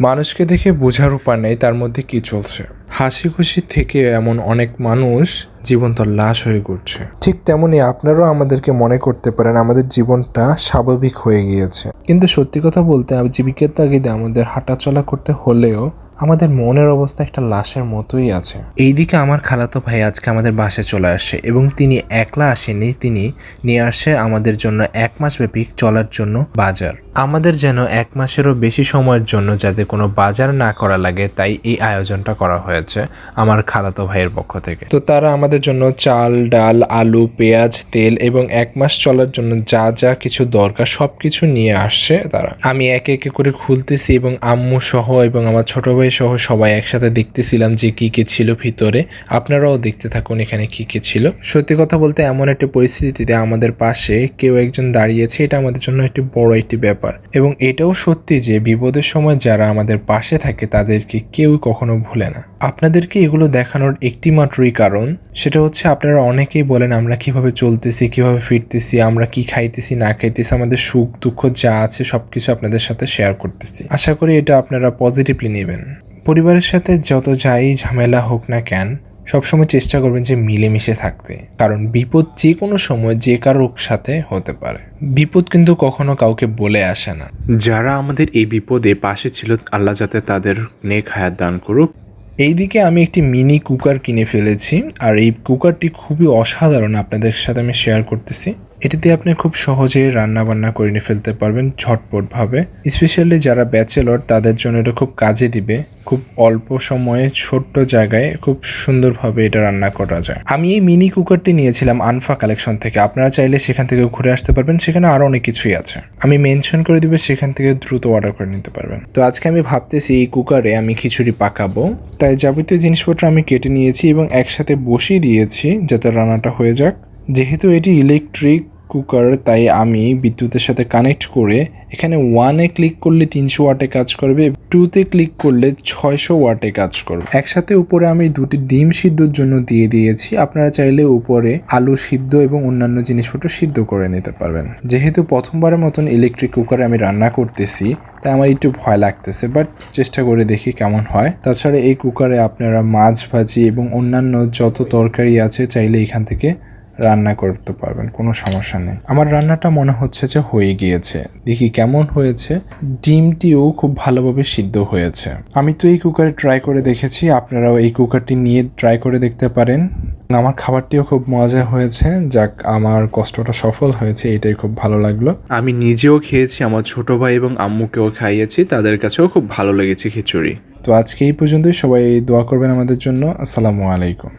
মানুষকে দেখে বোঝার উপায় নেই, তার মধ্যে কি চলছে? হাসি খুশি থেকে এমন অনেক মানুষ জীবন্ত লাশ হয়ে ঘুরছে ঠিক তেমনি আপনারাও আমাদেরকে মনে করতে পারেন, আমাদের জীবনটা স্বাভাবিক হয়ে গিয়েছে। কিন্তু সত্যি কথা বলতে জীবিকার তাগিদে আমাদের হাঁটাচলা করতে হলেও আমাদের মনের অবস্থা একটা লাশের মতোই আছে। এইদিকে আমার খালাতো ভাই আজকে আমাদের বাসায় চলে আসছে এবং তিনি একলা আসেনি তিনি নিয়ে আসে আমাদের জন্য এক মাস ব্যাপী চলার জন্য বাজার। আমাদের যেন এক মাসেরও বেশি সময়ের জন্য যাতে কোনো বাজার না করা লাগে, তাই এই আয়োজনটা করা হয়েছে আমার খালাতো ভাইয়ের পক্ষ থেকে। তো তারা আমাদের জন্য চাল, ডাল, আলু, পেঁয়াজ, তেল এবং এক মাস চলার জন্য যা যা কিছু দরকার সব কিছু নিয়ে আসছে তারা। আমি একে একে করে খুলতেছি এবং আম্মু সহ এবং আমার ছোট ভাই সহ সবাই একসাথে দেখতেছিলাম যে কি কি ছিল ভিতরে। আপনারাও দেখতে থাকুন এখানে কি কি ছিল। সত্যি কথা বলতে এমন একটা পরিস্থিতিতে আমাদের পাশে কেউ একজন দাঁড়িয়েছে, এটা আমাদের জন্য একটি বড় একটি ব্যাপার। এবং এটাও সত্যি যে বিপদের সময় যারা আমাদের পাশে থাকে তাদেরকে কেউ কখনো ভুলে না। আপনাদেরকে এগুলো দেখানোর একটি মাত্রই কারণ সেটা হচ্ছে আপনারা অনেকেই বলেন, আমরা কীভাবে চলতেছি, কীভাবে ফিরতেছি, আমরা কি খাইতেছি, না খাইতেছি, আমাদের সুখ, দুঃখ যা আছে সবকিছু আপনাদের সাথে শেয়ার করতেছি। আশা করি এটা আপনারা পজিটিভলি নেবেন। পরিবারের সাথে যত যাই ঝামেলা হোক না কেন সবসময় চেষ্টা করবেন যে মিলেমিশে থাকতে। কারণ বিপদ যে কোনো সময় যে কারোর সাথে হতে পারে। বিপদ কিন্তু কখনো কাউকে বলে আসে না। যারা আমাদের এই বিপদে পাশে ছিল আল্লাহ যাতে তাদের নেক হায়াত দান করুক। এইদিকে আমি একটি মিনি কুকার কিনে ফেলেছি। আর এই কুকারটি খুবই অসাধারণ আপনাদের সাথে আমি শেয়ার করতেছি। এটিতে আপনি খুব সহজে রান্না বান্না করে নিয়ে ফেলতে পারবেন ঝটপটভাবে। স্পেশালি যারা ব্যাচেলর তাদের জন্য এটা খুব কাজে দিবে। খুব অল্প সময়ে ছোট্ট জায়গায় খুব সুন্দরভাবে এটা রান্না করা যায়। আমি এই মিনি কুকারটি নিয়েছিলাম আনফা কালেকশন থেকে। আপনারা চাইলে সেখান থেকে ঘুরে আসতে পারবেন। সেখানে আরও অনেক কিছুই আছে। আমি মেনশন করে দিবে, সেখান থেকে দ্রুত অর্ডার করে নিতে পারবেন। তো আজকে আমি ভাবতেছি এই কুকারে আমি খিচুড়ি পাকাবো। তাই যাবতীয় জিনিসপত্র আমি কেটে নিয়েছি এবং একসাথে বসিয়ে দিয়েছি যাতে রান্নাটা হয়ে যাক। যেহেতু এটি ইলেকট্রিক কুকার তাই আমি বিদ্যুতের সাথে কানেক্ট করে এখানে ওয়ানে ক্লিক করলে তিনশো ওয়াটে কাজ করবে টুতে ক্লিক করলে ছয়শো ওয়াটে কাজ করবে। একসাথে উপরে আমি দুটি ডিম সিদ্ধর জন্য দিয়ে দিয়েছি, আপনারা চাইলে উপরে আলু সিদ্ধ এবং অন্যান্য জিনিসপত্র সিদ্ধ করে নিতে পারবেন। যেহেতু প্রথমবারের মতন ইলেকট্রিক কুকারে আমি রান্না করতেছি, তাই আমার একটু ভয় লাগতেছে বাট চেষ্টা করে দেখি কেমন হয়। তাছাড়া এই কুকারে আপনারা মাছ ভাজি এবং অন্যান্য যত তরকারি আছে, চাইলে এখান থেকে রান্না করতে পারবেন কোনো সমস্যা নেই। আমার রান্নাটা মনে হচ্ছে যে হয়ে গিয়েছে। দেখি কেমন হয়েছে। ডিমটিও খুব ভালোভাবে সিদ্ধ হয়েছে। আমি তো এই কুকারে ট্রাই করে দেখেছি আপনারাও এই কুকারটি নিয়ে ট্রাই করে দেখতে পারেন। আমার খাবারটিও খুব মজা হয়েছে। যাক আমার কষ্টটা সফল হয়েছে এটাই খুব ভালো লাগল। আমি নিজেও খেয়েছি আমার ছোট ভাই এবং আম্মুকেও খাইয়েছি তাদের কাছেও খুব ভালো লেগেছে খিচুড়ি। তো আজকে এই পর্যন্তই সবাই দোয়া করবেন আমাদের জন্য। আসসালামু আলাইকুম।